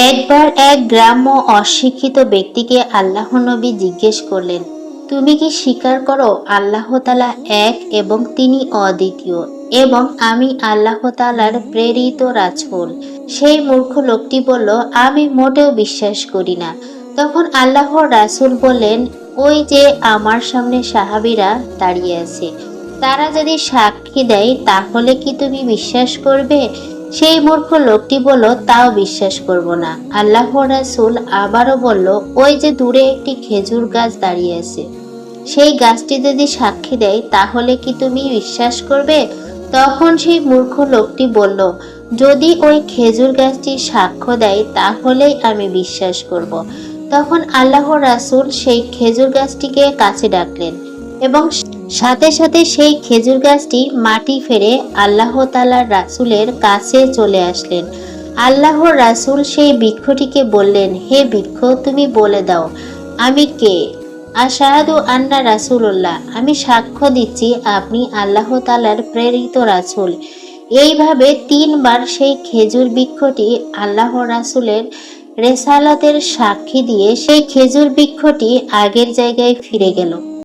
একবার এক গ্রাম্য অশিক্ষিত ব্যক্তিকে আল্লাহ নবী জিজ্ঞেস করলেন, তুমি কি স্বীকার করো আল্লাহ তালা এক এবং তিনি অদ্বিতীয় এবং আমি আল্লাহ তালার প্রেরিত রাজফুল সেই মূর্খ লোকটি বলল, আমি মোটেও বিশ্বাস করি না। তখন আল্লাহ রাসুল বললেন, ওই যে আমার সামনে সাহাবিরা দাঁড়িয়ে আছে, তারা যদি সাক্ষী দেয় তাহলে কি তুমি বিশ্বাস করবে? সেই মূর্খ লোকটি বলল, তাও বিশ্বাস করব না আল্লাহ রাসুল আবারও বলল, ওই যে দূরে একটি খেজুর গাছ দাঁড়িয়ে আছে, সেই গাছটি যদি সাক্ষী দেয়, তাহলে কি তুমি বিশ্বাস করবে তখন সেই মূর্খ লোকটি বলল, যদি ওই খেজুর গাছটি সাক্ষ্য দেয়, তাহলেই আমি বিশ্বাস করব। তখন আল্লাহ রাসুল সেই খেজুর গাছটিকে কাছে ডাকলেন এবং সাথে সাথে সেই খেজুর গাছটি মাটি ফেরে আল্লাহ তালার রাসুলের কাছে চলে আসলেন। আল্লাহ রাসুল সেই বৃক্ষটিকে বললেন, হে বৃক্ষ, তুমি বলে দাও, আমি কে? আশাহাদু আন্না রাসুল্লাহ আমি সাক্ষ্য দিচ্ছি আপনি আল্লাহ তালার প্রেরিত রাসুল। এইভাবে তিনবার সেই খেজুর বৃক্ষটি আল্লাহ রাসুলের রেসালাতের সাক্ষী দিয়ে সেই খেজুর বৃক্ষটি আগের জায়গায় ফিরে গেল।